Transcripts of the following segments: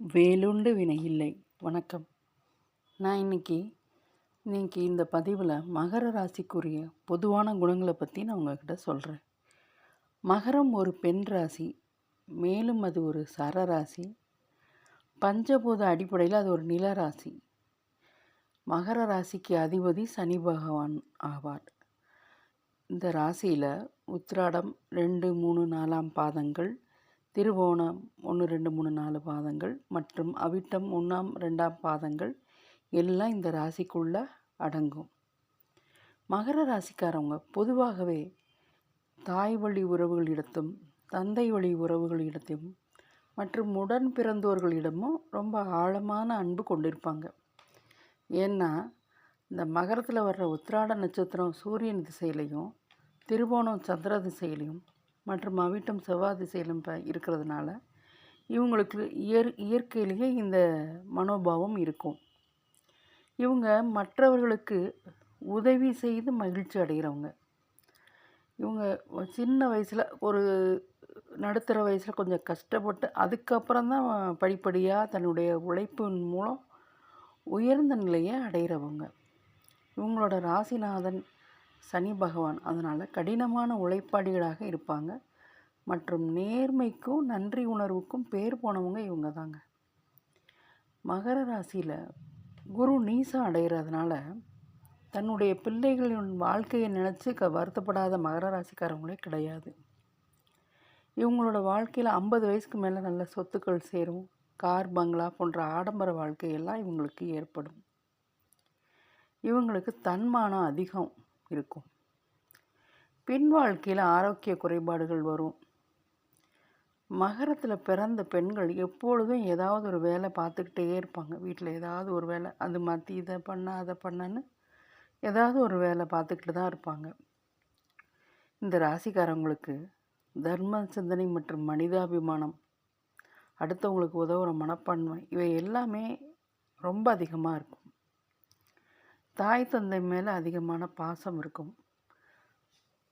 வேலுண்டு வினை இல்லை. வணக்கம். நான் இன்னைக்கு இன்னைக்கு இந்த பதிவில் மகர ராசிக்குரிய பொதுவான குணங்களை பற்றி நான் உங்ககிட்ட சொல்கிறேன் மகரம் ஒரு பெண் ராசி மேலும் அது ஒரு சரராசி பஞ்சபூத அடிப்படையில் அது ஒரு நில ராசி. மகர ராசிக்கு அதிபதி சனி பகவான் ஆவார். இந்த ராசியில் உத்திராடம் ரெண்டு மூணு நாலாம் பாதங்கள் திருவோணம் ஒன்று ரெண்டு மூணு நாலு பாதங்கள் மற்றும் அவிட்டம் ஒன்றாம் ரெண்டாம் பாதங்கள் எல்லாம் இந்த ராசிக்குள்ளே அடங்கும். மகர ராசிக்காரவங்க பொதுவாகவே தாய் வழி உறவுகளிடத்தும் தந்தை வழி உறவுகளிடத்தையும் மற்றும் உடன் பிறந்தோர்களிடமும் ரொம்ப ஆழமான அன்பு கொண்டிருப்பாங்க. ஏன்னா இந்த மகரத்தில் வர்ற உத்திராட நட்சத்திரம் சூரியன் திசையிலையும் திருவோணம் சந்திர திசையிலையும் மற்றும் அவிட்டம் செவ்வாய் திசையிலும் இருக்கிறதுனால இவங்களுக்கு இயற் இயற்கையிலேயே இந்த மனோபாவம் இருக்கும். இவங்க மற்றவர்களுக்கு உதவி செய்து மகிழ்ச்சி அடைகிறவங்க இவங்க சின்ன வயசில் ஒரு நடுத்தர வயசில் கொஞ்சம் கஷ்டப்பட்டு அதுக்கப்புறம் தான் படிப்படியாக தன்னுடைய உழைப்பின் மூலம் உயர்ந்த நிலையை அடைகிறவங்க இவங்களோட ராசிநாதன் சனி பகவான். அதனால் கடினமான உழைப்பாளிகளாக இருப்பாங்க. மற்றும் நேர்மைக்கும் நன்றி உணர்வுக்கும் பேர் போனவங்க இவங்க தாங்க மகர ராசியில் குரு நீசம் அடைகிறதுனால தன்னுடைய பிள்ளைகளின் வாழ்க்கையை நினச்சி க வருத்தப்படாத மகர ராசிக்காரவங்களே கிடையாது. இவங்களோட வாழ்க்கையில் ஐம்பது வயசுக்கு மேலே நல்ல சொத்துக்கள் சேரும். கார் பங்களா போன்ற ஆடம்பர வாழ்க்கையெல்லாம் இவங்களுக்கு ஏற்படும். இவங்களுக்கு தன்மானம் அதிகம். இருக்கும். பின் வாழ்க்கையில் ஆரோக்கிய குறைபாடுகள் வரும். மகரத்தில் பிறந்த பெண்கள் எப்பொழுதும் ஏதாவது ஒரு வேலை பார்த்துக்கிட்டே இருப்பாங்க. வீட்டில் ஏதாவது ஒரு வேலை அது மாற்றி இதை பண்ண அதை பண்ணன்னு ஏதாவது ஒரு வேலை பார்த்துக்கிட்டு தான் இருப்பாங்க. இந்த ராசிக்காரங்களுக்கு தர்ம சிந்தனை மற்றும் மனிதாபிமானம் அடுத்தவங்களுக்கு உதவுகிற மனப்பான்மை இவை எல்லாமே ரொம்ப அதிகமாக இருக்கும். தாய் தந்தை மேலே அதிகமான பாசம் இருக்கும்.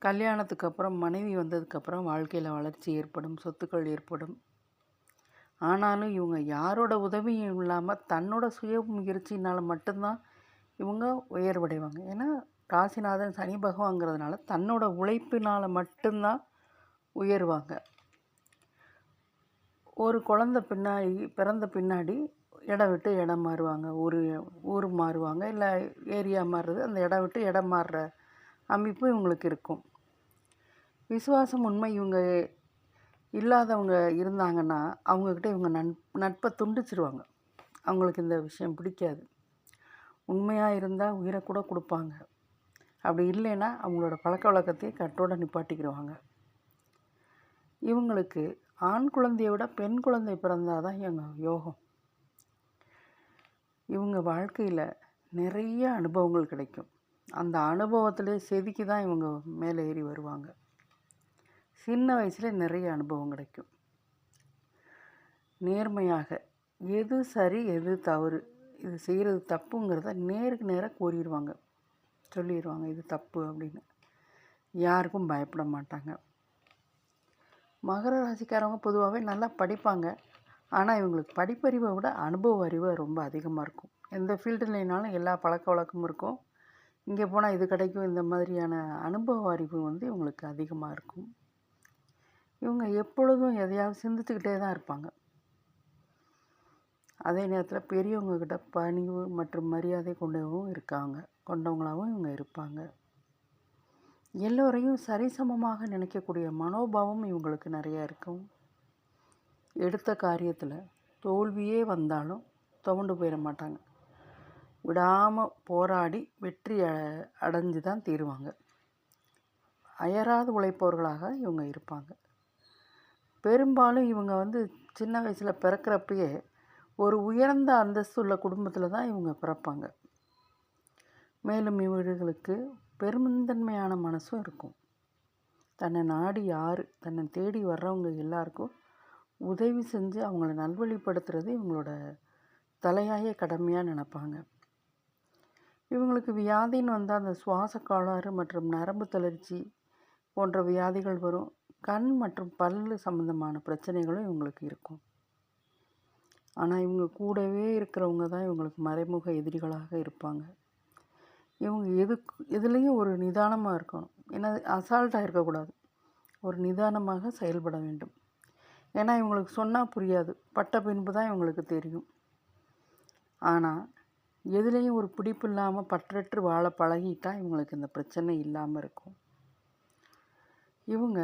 கல்யாணத்துக்கு அப்புறம் மனைவி வந்ததுக்கப்புறம் வாழ்க்கையில் வளர்ச்சி ஏற்படும் சொத்துக்கள் ஏற்படும். ஆனாலும் இவங்க யாரோட உதவியும் இல்லாமல் தன்னோட சுய முயற்சினால் மட்டும்தான் இவங்க உயர்வடைவாங்க. ஏன்னா ராசிநாதன் சனி பகவாங்கிறதுனால தன்னோட உழைப்பினால் மட்டும்தான் உயர்வாங்க. ஒரு குழந்த பின்னாடி பிறந்த பின்னாடி இடம் விட்டு இடம் மாறுவாங்க. ஊர் ஊர் மாறுவாங்க. இல்லை ஏரியா மாறுறது அந்த இடம் விட்டு இடம் மாறுற அமைப்பு இவங்களுக்கு இருக்கும். விசுவாசம் உண்மை இவங்க இல்லாதவங்க இருந்தாங்கன்னா அவங்கக்கிட்ட இவங்க நன் நட்பை துண்டிச்சிருவாங்க. அவங்களுக்கு இந்த விஷயம் பிடிக்காது. உண்மையாக இருந்தால் உயிரை கூட கொடுப்பாங்க. அப்படி இல்லைன்னா அவங்களோட பழக்க வழக்கத்தையே கட்டோட நிப்பாட்டிக்கிடுவாங்க இவங்களுக்கு ஆண் குழந்தையை விட பெண் குழந்தை பிறந்தால் தான் யோகம். இவங்க வாழ்க்கையில் நிறைய அனுபவங்கள் கிடைக்கும். அந்த அனுபவத்திலே செதுக்கி தான் இவங்க மேலே ஏறி வருவாங்க. சின்ன வயசில் நிறைய அனுபவம் கிடைக்கும். நேர்மையாக எது சரி எது தவறு இது செய்கிறது தப்புங்கிறத நேருக்கு நேராக கூறிடுவாங்க சொல்லிடுவாங்க இது தப்பு அப்படின்னு. யாருக்கும் பயப்பட மாட்டாங்க. மகர ராசிக்காரவங்க பொதுவாகவே நல்லா படிப்பாங்க. ஆனால் இவங்களுக்கு படிப்பறிவை விட அனுபவ அறிவு ரொம்ப அதிகமாக இருக்கும். எந்த ஃபீல்டுலைனாலும் எல்லா பழக்க வழக்கமும் இருக்கும். இங்கே போனால் இது கிடைக்கும் இந்த மாதிரியான அனுபவ அறிவு வந்து இவங்களுக்கு அதிகமாக இருக்கும். இவங்க எப்பொழுதும் எதையாவது சிந்திச்சுக்கிட்டே தான் இருப்பாங்க. அதே நேரத்தில் பெரியவங்கக்கிட்ட பணிவு மற்றும் மரியாதை கொண்டவும் இருக்காங்க. கொண்டவங்களாகவும் இவங்க இருப்பாங்க. எல்லோரையும் சரிசமமாக நினைக்கக்கூடிய மனோபாவம் இவங்களுக்கு நிறையா இருக்கும். எடுத்த காரியத்தில் தோல்வியே வந்தாலும் துவண்டு போயிட மாட்டாங்க. விடாமல் போராடி வெற்றி அடைஞ்சு தான் தீருவாங்க. அயராது உழைப்பவர்களாக இவங்க இருப்பாங்க. பெரும்பாலும் இவங்க வந்து சின்ன வயசில் பிறக்கிறப்பயே ஒரு உயர்ந்த அந்தஸ்து உள்ள குடும்பத்தில் தான் இவங்க பிறப்பாங்க. மேலும் இவர்களுக்கு பெருந்தன்மையான மனசும் இருக்கும். தன்னை நாடி யார் தன்னை தேடி வர்றவங்க எல்லாருக்கும் உதவி செஞ்சு அவங்கள நல்வழிப்படுத்துறது இவங்களோட தலையாய கடமையாக நினப்பாங்க. இவங்களுக்கு வியாதின்னு வந்தால் அந்த சுவாச கோளாறு மற்றும் நரம்பு தளர்ச்சி போன்ற வியாதிகள் வரும். கண் மற்றும் பல் சம்பந்தமான பிரச்சனைகளும் இவங்களுக்கு இருக்கும். ஆனால் இவங்க கூடவே இருக்கிறவங்க தான் இவங்களுக்கு மறைமுக எதிரிகளாக இருப்பாங்க. இவங்க எதுக்கு எதுலேயும் ஒரு நிதானமாக இருக்கணும். ஏன்னா அசால்ட்டாக இருக்கக்கூடாது. ஒரு நிதானமாக செயல்பட வேண்டும். ஏன்னா இவங்களுக்கு சொன்னால் புரியாது. பட்ட பின்பு தான் இவங்களுக்கு தெரியும். ஆனால் எதுலேயும் ஒரு பிடிப்பு இல்லாமல் பற்றற்று வாழ பழகிட்டா இவங்களுக்கு இந்த பிரச்சனை இல்லாமல் இருக்கும். இவங்க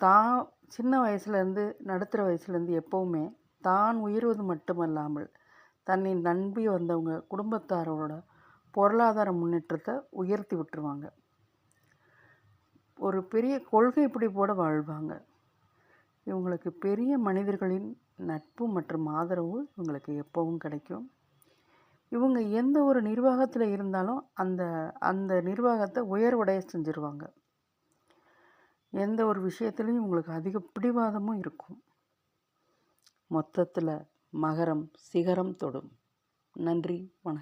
தான் சின்ன வயசுலேருந்து நடுத்தர வயசுலேருந்து எப்போவுமே தான் உயர்வது மட்டுமல்லாமல் தன்னை நம்பி வந்தவங்க குடும்பத்தாரோட பொருளாதார முன்னேற்றத்தை உயர்த்தி விட்டுருவாங்க. ஒரு பெரிய கொள்கை பிடிப்போடு வாழ்வாங்க. இவங்களுக்கு பெரிய மனிதர்களின் நட்பு மற்றும் ஆதரவு இவங்களுக்கு எப்போவும் கிடைக்கும். இவங்க எந்த ஒரு நிர்வாகத்தில் இருந்தாலும் அந்த அந்த நிர்வாகத்தை உயர்வடைய செஞ்சுருவாங்க. எந்த ஒரு விஷயத்துலையும் இவங்களுக்கு அதிக பிடிவாதமும் இருக்கும். மொத்தத்தில் மகரம் சிகரம் தொடும். நன்றி வணக்கம்.